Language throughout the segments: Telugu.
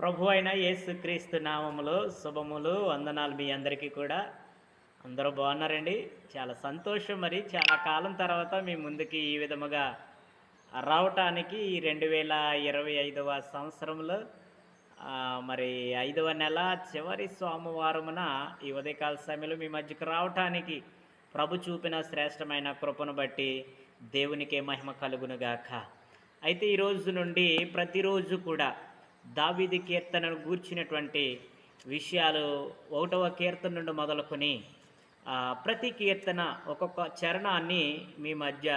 ప్రభు అయిన యేసుక్రీస్తు నామములో శుభములు వందనాలు మీ అందరికీ కూడా. అందరూ బాగున్నారండి? చాలా సంతోషం మరి. చాలా కాలం తర్వాత మీ ముందుకి ఈ విధముగా రావటానికి ఈ రెండు వేల ఇరవై ఐదవ సంవత్సరంలో మరి ఐదవ నెల చివరి సోమవారమున ఈ ఉదయకాల సమయంలో మీ మధ్యకు రావటానికి ప్రభు చూపిన శ్రేష్టమైన కృపను బట్టి దేవునికే మహిమ కలుగునుగాక. అయితే ఈ రోజు నుండి ప్రతిరోజు కూడా దావీది కీర్తనను గూర్చినటువంటి విషయాలు ఒకటవ కీర్తన నుండి మొదలుకొని ప్రతి కీర్తన ఒక్కొక్క చరణాన్ని మీ మధ్య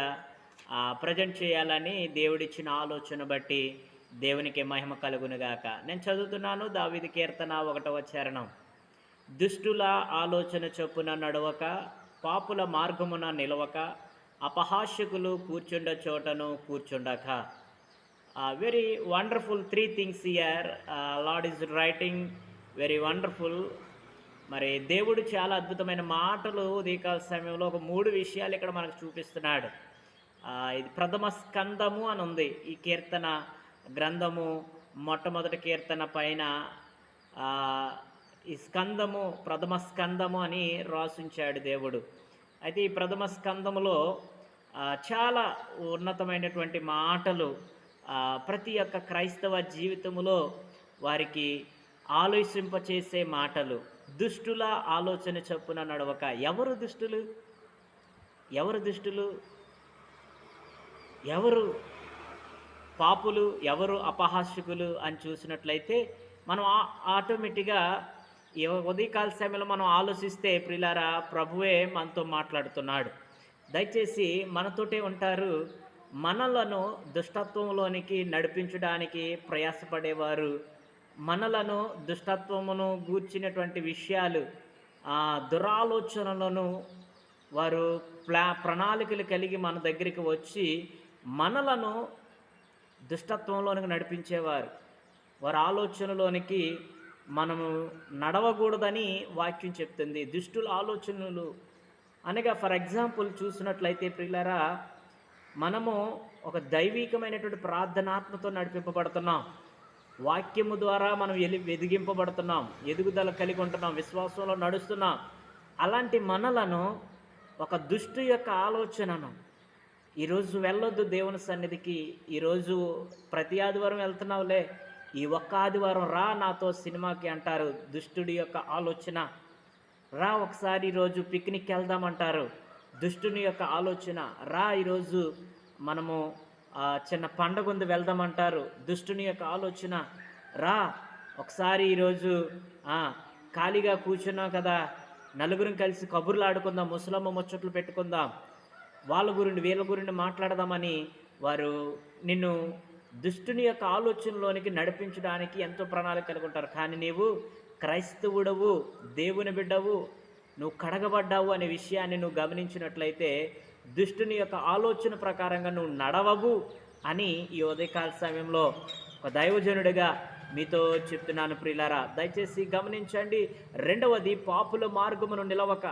ప్రజెంట్ చేయాలని దేవుడిచ్చిన ఆలోచన బట్టి దేవునికి మహిమ కలుగునుగాక నేను చదువుతున్నాను దావిది కీర్తన ఒకటవ చరణం. దుష్టుల ఆలోచన చొప్పున నడవక పాపుల మార్గమున నిలవక అపహాస్యకులు కూర్చుండ చోటను కూర్చుండక. Very wonderful three things year lord is writing very wonderful మరి దేవుడు చాలా అద్భుతమైన మాటలు దీకాల సమయంలో ఒక మూడు విషయాలు ఇక్కడ మనకు చూపిస్తున్నాడు. Uh, ఇది ప్రథమ స్కందము అని ఉంది. ఈ కీర్తన గ్రంథము మొట్టమొదటి కీర్తన పైన uh, ఈ స్కందము ప్రథమ స్కందము అని రాసుంచాడు దేవుడు. అయితే ఈ ప్రథమ స్కందములో uh, చాలా ఉన్నతమైనటువంటి మాటలు ప్రతి ఒక్క క్రైస్తవ జీవితంలో వారికి ఆలోచింపచేసే మాటలు దుష్టుల ఆలోచన చొప్పున నడవక ఎవరు దుష్టులు? ఎవరు దుష్టులు? ఎవరు పాపులు? ఎవరు అపహాస్యకులు అని చూసినట్లయితే మనం ఆటోమేటిక్గా ఉదయకాల సమయంలో మనం ఆలోచిస్తే ప్రిలారా ప్రభువే మనతో మాట్లాడుతున్నాడు. దయచేసి మనతోటే ఉంటారు. మనలను దుష్టత్వంలోనికి నడిపించడానికి ప్రయాసపడేవారు. మనలను దుష్టత్వమును గూర్చినటువంటి విషయాలు ఆ దురాలోచనలను వారు ప్లా ప్రణాళికలు కలిగి మన దగ్గరికి వచ్చి మనలను దుష్టత్వంలోనికి నడిపించేవారు. వారి ఆలోచనలోనికి మనము నడవకూడదని వాక్యం చెప్తుంది. దుష్టుల ఆలోచనలు అనగా ఫర్ ఎగ్జాంపుల్ చూసినట్లయితే ప్రిల్లరా మనము ఒక దైవికమైనటువంటి ప్రార్థనాత్మతో నడిపింపబడుతున్నాం. వాక్యము ద్వారా మనం ఎలి ఎదిగింపబడుతున్నాం ఎదుగుదల కలిగి ఉంటున్నాం. విశ్వాసంలో నడుస్తున్నాం. అలాంటి మనలను ఒక దుష్టు యొక్క ఆలోచనను ఈరోజు వెళ్ళొద్దు దేవుని సన్నిధికి. ఈరోజు ప్రతి ఆదివారం వెళ్తున్నావులే. ఈ ఒక్క ఆదివారం రా నాతో సినిమాకి అంటారు. దుష్టుడి యొక్క ఆలోచన. రా ఒకసారి ఈరోజు పిక్నిక్ వెళ్దామంటారు దుష్టుని యొక్క ఆలోచన రా ఈరోజు మనము చిన్న పండగ ఉంది వెళ్దామంటారు. దుష్టుని యొక్క ఆలోచన రా ఒకసారి ఈరోజు ఖాళీగా కూర్చున్నాం కదా నలుగురం కలిసి కబుర్లు ఆడుకుందాం ముసలమ్మ ముచ్చట్లు పెట్టుకుందాం వాళ్ళ గురించి వీళ్ళ గురించి మాట్లాడదామని వారు నిన్ను దుష్టుని యొక్క ఆలోచనలోనికి నడిపించడానికి ఎంతో ప్రణాళిక కలిగి ఉంటారు. కానీ నీవు క్రైస్తవుడవు దేవుని బిడ్డవు నువ్వు కడగబడ్డావు అనే విషయాన్ని నువ్వు గమనించినట్లయితే దుష్టుని యొక్క ఆలోచన ప్రకారంగా నువ్వు నడవవు అని ఈ ఉదయకాల సమయంలో ఒక దైవజనుడిగా మీతో చెప్తున్నాను ప్రియులారా. దయచేసి గమనించండి రెండవది పాపుల మార్గమును నిలవక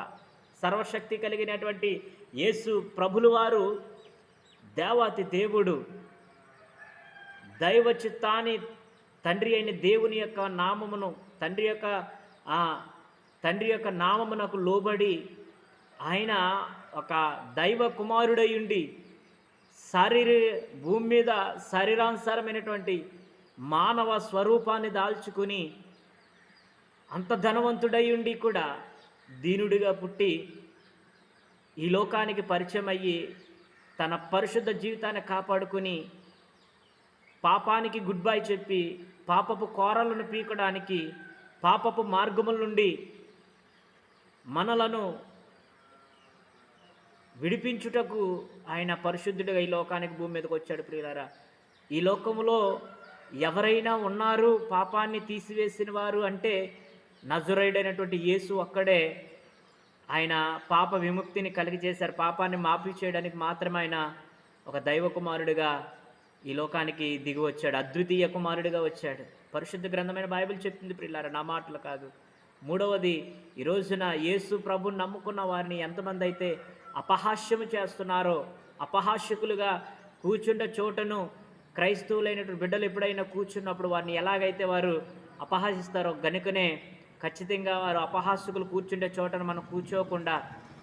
సర్వశక్తి కలిగినటువంటి యేసు ప్రభులు వారు దేవాతి దేవుడు దైవ చిత్తాన్ని తండ్రి అయిన దేవుని యొక్క నామమును తండ్రి యొక్క తండ్రి యొక్క నామమునకు లోబడి ఆయన ఒక దైవ కుమారుడై ఉండి శరీర భూమి మీద శరీరానుసారమైనటువంటి మానవ స్వరూపాన్ని దాల్చుకుని అంత ధనవంతుడై ఉండి కూడా దీనుడిగా పుట్టి ఈ లోకానికి పరిచయం అయ్యి తన పరిశుద్ధ జీవితాన్ని కాపాడుకుని పాపానికి గుడ్ బై చెప్పి పాపపు కోరలను పీకడానికి పాపపు మార్గముల నుండి మనలను విడిపించుటకు ఆయన పరిశుద్ధుడిగా ఈ లోకానికి భూమి మీదకి వచ్చాడు ప్రియులారా. ఈ లోకములో ఎవరైనా ఉన్నారు పాపాన్ని తీసివేసిన వారు అంటే నజురైడైనటువంటి యేసు ఒక్కడే ఆయన పాప విముక్తిని కలిగి చేశారు. పాపాన్ని మాఫీ చేయడానికి మాత్రమే ఆయన ఒక దైవ కుమారుడిగా ఈ లోకానికి దిగి వచ్చాడు. అద్వితీయ కుమారుడిగా వచ్చాడు. పరిశుద్ధ గ్రంథమైన బైబిల్ చెప్తుంది ప్రిల్లారా నా మాటలు కాదు. మూడవది ఈ రోజున యేసు ప్రభుని నమ్ముకున్న వారిని ఎంతమంది అయితే అపహాస్యము చేస్తున్నారో అపహాస్యకులుగా కూర్చుండే చోటను క్రైస్తవులైనటువంటి బిడ్డలు ఎప్పుడైనా కూర్చున్నప్పుడు వారిని ఎలాగైతే వారు అపహాసిస్తారో గనుకనే ఖచ్చితంగా వారు అపహాస్యకులు కూర్చుండే చోటను మనం కూర్చోకుండా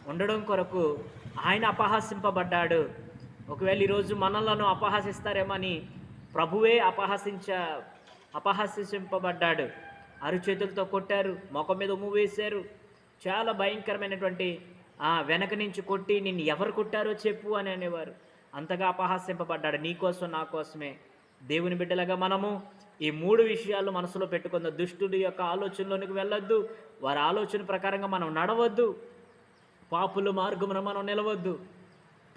ఉండడం కొరకు ఆయన అపహాసింపబడ్డాడు. ఒకవేళ ఈరోజు మనలను అపహాసిస్తారేమని ప్రభువే అపహసించ అపహాసింపబడ్డాడు అరుచేతులతో కొట్టారు ముఖం మీద ఉమ్ము వేశారు. చాలా భయంకరమైనటువంటి ఆ వెనక నుంచి కొట్టి నిన్ను ఎవరు కొట్టారో చెప్పు అని అనేవారు. అంతగా అపహాస్యంపబడ్డాడు. నీకోసం నా కోసమే. దేవుని బిడ్డలుగా మనము ఈ మూడు విషయాలు మనసులో పెట్టుకుందాం. దుష్టుడి యొక్క ఆలోచనలోనికి వెళ్ళొద్దు. వారి ఆలోచన ప్రకారంగా మనం నడవద్దు. పాపుల మార్గమున మనం నిలవద్దు.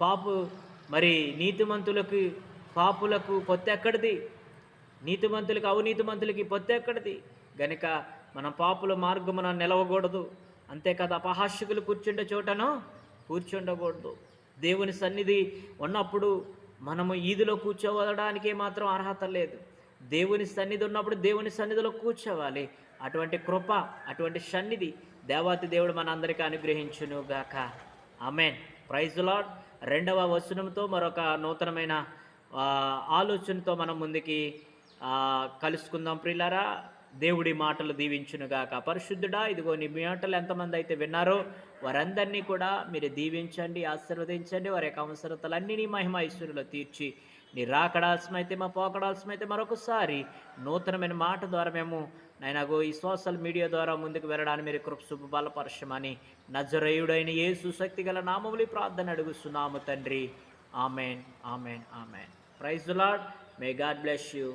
పాపు మరి నీతిమంతులకు పాపులకు పొత్తెక్కడిది? నీతిమంతులకు అవినీతిమంతులకి పొత్తెక్కడిది? గనుక మన పాపుల మార్గమున నిలవకూడదు. అంతేకాదు అపహాస్యకులు కూర్చుండే చోటను కూర్చుండకూడదు. దేవుని సన్నిధి ఉన్నప్పుడు మనము ఈదిలో కూర్చోవడానికి మాత్రం అర్హత లేదు. దేవుని సన్నిధి ఉన్నప్పుడు దేవుని సన్నిధిలో కూర్చోవాలి. అటువంటి కృప అటువంటి సన్నిధి దేవాతి దేవుడు మనందరికీ అనుగ్రహించును గాక ఆమెన్. ప్రైజ్ లాడ్ రెండవ వచనంతో మరొక నూతనమైన ఆలోచనతో మనం ముందుకి కలుసుకుందాం ప్రిలారా దేవుడి మాటలు దీవించునుగాక. పరిశుద్ధుడా ఇదిగో నీ మాటలు ఎంతమంది అయితే విన్నారో వారందరినీ కూడా మీరు దీవించండి ఆశీర్వదించండి వారి యొక్క అవసరతలన్నీ నీ మహిమ ఐశ్వర్యంలో తీర్చి నీ రాకడాల్సమైతే మా పోకడాల్సమైతే మరొకసారి నూతనమైన మాట ద్వారా మేము నైనాగో ఈ సోషల్ మీడియా ద్వారా ముందుకు వెళ్ళడానికి మీరు కృప బలపరచమని నజరయుడైన ఏ సుశక్తి గల నామములి ప్రార్థన అడుగుస్తున్నాము తండ్రి. Amen amen amen. Praise lord may God bless you.